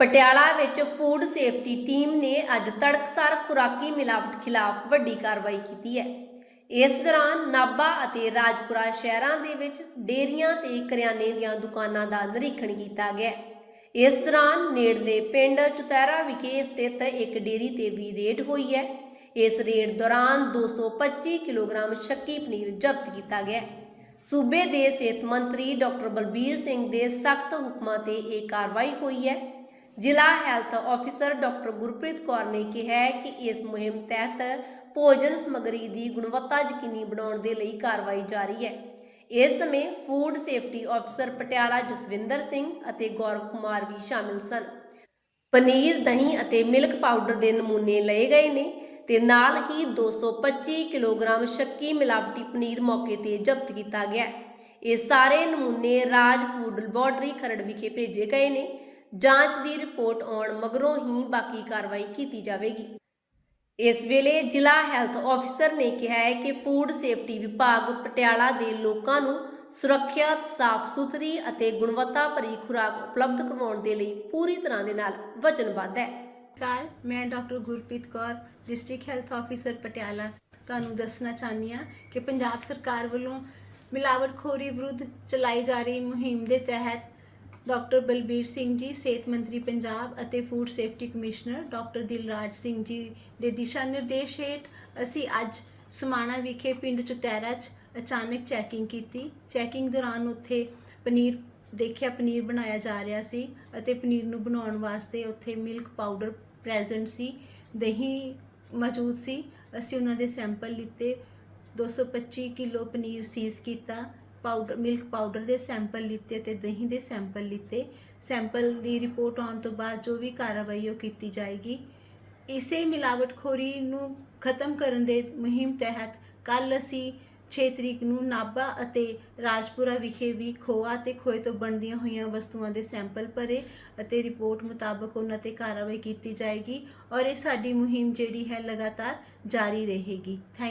ਪਟਿਆਲਾ ਵਿੱਚ food safety team ਨੇ ਅੱਜ ਤੜਕਸਾਰ ਖੁਰਾਕੀ ਮਿਲਾਵਟ ਖਿਲਾਫ ਵੱਡੀ ਕਾਰਵਾਈ ਕੀਤੀ ਹੈ। ਇਸ ਦੌਰਾਨ ਨਾਭਾ ਅਤੇ ਰਾਜਪੁਰਾ ਸ਼ਹਿਰਾਂ ਦੇ ਵਿੱਚ ਡੇਰੀਆਂ ਤੇ ਕਰਿਆਨੇ ਦੀਆਂ ਦੁਕਾਨਾਂ ਦਾ ਨਿਰੀਖਣ ਕੀਤਾ ਗਿਆ। ਇਸ ਦੌਰਾਨ ਨੇੜਲੇ ਪਿੰਡ ਚੁਤੈਰਾ ਵਿਖੇ ਸਥਿਤ ਇੱਕ ਡੇਰੀ ਤੇ ਵੀ ਰੇਡ ਹੋਈ ਹੈ। ਇਸ ਰੇਡ ਦੌਰਾਨ 225 ਕਿਲੋਗ੍ਰਾਮ ਸ਼ੱਕੀ ਪਨੀਰ ਜ਼ਬਤ ਕੀਤਾ ਗਿਆ। ਸੂਬੇ ਦੇ ਸਿਹਤ ਮੰਤਰੀ ਡਾਕਟਰ ਬਲਬੀਰ ਸਿੰਘ ਦੇ ਸਖਤ ਹੁਕਮਾਂ ਤੇ ਇਹ ਕਾਰਵਾਈ ਹੋਈ ਹੈ। ਜ਼ਿਲ੍ਹਾ health officer doctor Gurpreet Kaur ਨੇ ਕਿਹਾ ਕਿ ਇਸ ਮੁਹਿੰਮ ਤਹਿਤ ਭੋਜਨ ਸਮੱਗਰੀ ਦੀ ਗੁਣਵੱਤਾ ਯਕੀਨੀ ਬਣਾਉਣ ਦੇ ਲਈ ਕਾਰਵਾਈ ਜਾਰੀ ਹੈ। ਇਸ ਸਮੇਂ food safety officer Patiala Jaswinder Singh ਅਤੇ ਗੌਰਵ ਕੁਮਾਰ ਵੀ ਸ਼ਾਮਿਲ ਸਨ। ਪਨੀਰ, ਦਹੀਂ ਅਤੇ ਮਿਲਕ ਪਾਊਡਰ ਦੇ ਨਮੂਨੇ ਲਏ ਗਏ ਨੇ ਤੇ ਨਾਲ ਹੀ 225 ਕਿਲੋਗ੍ਰਾਮ ਸ਼ੱਕੀ ਮਿਲਾਵਟੀ ਪਨੀਰ ਮੌਕੇ ਤੇ ਜ਼ਬਤ ਕੀਤਾ ਗਿਆ। ਇਹ ਸਾਰੇ ਨਮੂਨੇ ਰਾਜ ਫੂਡ ਲੈਬੋਰਟਰੀ ਖਰੜ ਵਿਖੇ ਭੇਜੇ ਗਏ ਨੇ ਜਾਂਚ ਦੀ ਰਿਪੋਰਟ ਆਉਣ ਮਗਰੋਂ ਹੀ ਬਾਕੀ ਕਾਰਵਾਈ ਕੀਤੀ ਜਾਵੇਗੀ। ਇਸ ਵੇਲੇ ਜ਼ਿਲ੍ਹਾ ਹੈਲਥ ਆਫੀਸਰ ਨੇ ਕਿਹਾ ਹੈ ਕਿ ਫੂਡ ਸੇਫਟੀ ਵਿਭਾਗ ਪਟਿਆਲਾ ਦੇ ਲੋਕਾਂ ਨੂੰ ਸੁਰੱਖਿਅਤ ਸਾਫ਼ ਸੁਥਰੀ ਅਤੇ ਗੁਣਵੱਤਾ ਭਰੀ ਖੁਰਾਕ ਉਪਲਬਧ ਕਰਵਾਉਣ ਦੇ ਲਈ ਪੂਰੀ ਤਰ੍ਹਾਂ ਦੇ ਨਾਲ ਵਚਨਬੱਧ ਹੈ। ਕਾਲ, ਮੈਂ doctor Gurpreet Kaur, district health officer Patiala. ਤੁਹਾਨੂੰ ਦੱਸਣਾ ਚਾਹੁੰਦੀ ਹਾਂ ਕਿ ਪੰਜਾਬ ਸਰਕਾਰ ਵੱਲੋਂ ਮਿਲਾਵਟਖੋਰੀ ਵਿਰੁੱਧ ਚਲਾਈ ਜਾ ਰਹੀ ਮੁਹਿੰਮ ਦੇ ਤਹਿਤ ਡਾਕਟਰ ਬਲਬੀਰ ਸਿੰਘ ਜੀ, ਸਿਹਤ ਮੰਤਰੀ ਪੰਜਾਬ ਅਤੇ food safety commissioner doctor Dilraj Singh ji ਦੇ ਦਿਸ਼ਾ ਨਿਰਦੇਸ਼ ਹੇਠ ਅਸੀਂ ਅੱਜ ਸਮਾਣਾ ਵਿਖੇ ਪਿੰਡ ਚੁਤੈਰਾ 'ਚ ਅਚਾਨਕ ਚੈਕਿੰਗ ਕੀਤੀ। ਚੈਕਿੰਗ ਦੌਰਾਨ ਉੱਥੇ ਪਨੀਰ, ਦੇਖਿਆ ਪਨੀਰ ਬਣਾਇਆ ਜਾ ਰਿਹਾ ਸੀ ਅਤੇ ਪਨੀਰ ਨੂੰ ਬਣਾਉਣ ਵਾਸਤੇ ਉੱਥੇ ਮਿਲਕ ਪਾਊਡਰ ਪ੍ਰੈਜ਼ੈਂਟ ਸੀ, ਦਹੀਂ ਮੌਜੂਦ ਸੀ। ਅਸੀਂ ਉਹਨਾਂ ਦੇ ਸੈਂਪਲ ਲਿੱਤੇ। 225 ਕਿਲੋ ਪਨੀਰ ਸੀਜ਼ ਕੀਤਾ। ਪਾਊਡਰ ਮਿਲਕ ਪਾਊਡਰ ਦੇ ਸੈਂਪਲ ਲਿੱਤੇ ਤੇ ਦਹੀਂ ਦੇ ਸੈਂਪਲ ਲਿੱਤੇ। ਸੈਂਪਲ ਦੀ ਰਿਪੋਰਟ ਆਉਣ ਤੋਂ ਬਾਅਦ ਜੋ ਵੀ ਕਾਰਵਾਈ ਉਹ ਕੀਤੀ ਜਾਏਗੀ। ਇਸੇ ਮਿਲਾਵਟਖੋਰੀ ਨੂੰ ਖਤਮ ਕਰਨ ਦੇ ਮੁਹਿੰਮ ਤਹਿਤ ਕੱਲ ਅਸੀਂ 6 ਤਰੀਕ ਨੂੰ ਨਾਭਾ ਅਤੇ ਰਾਜਪੁਰਾ ਵਿਖੇ ਵੀ ਖੋਆ ਤੇ ਖੋਏ ਤੋਂ ਬਣਦੀਆਂ ਹੋਈਆਂ ਵਸਤੂਆਂ ਦੇ ਸੈਂਪਲ ਭਰੇ ਅਤੇ ਰਿਪੋਰਟ ਮੁਤਾਬਕ ਉਹਨਾਂ ਤੇ ਕਾਰਵਾਈ ਕੀਤੀ ਜਾਏਗੀ ਔਰ ਇਹ ਸਾਡੀ ਮੁਹਿੰਮ ਜਿਹੜੀ ਹੈ ਲਗਾਤਾਰ ਜਾਰੀ ਰਹੇਗੀ। ਥੈਂਕ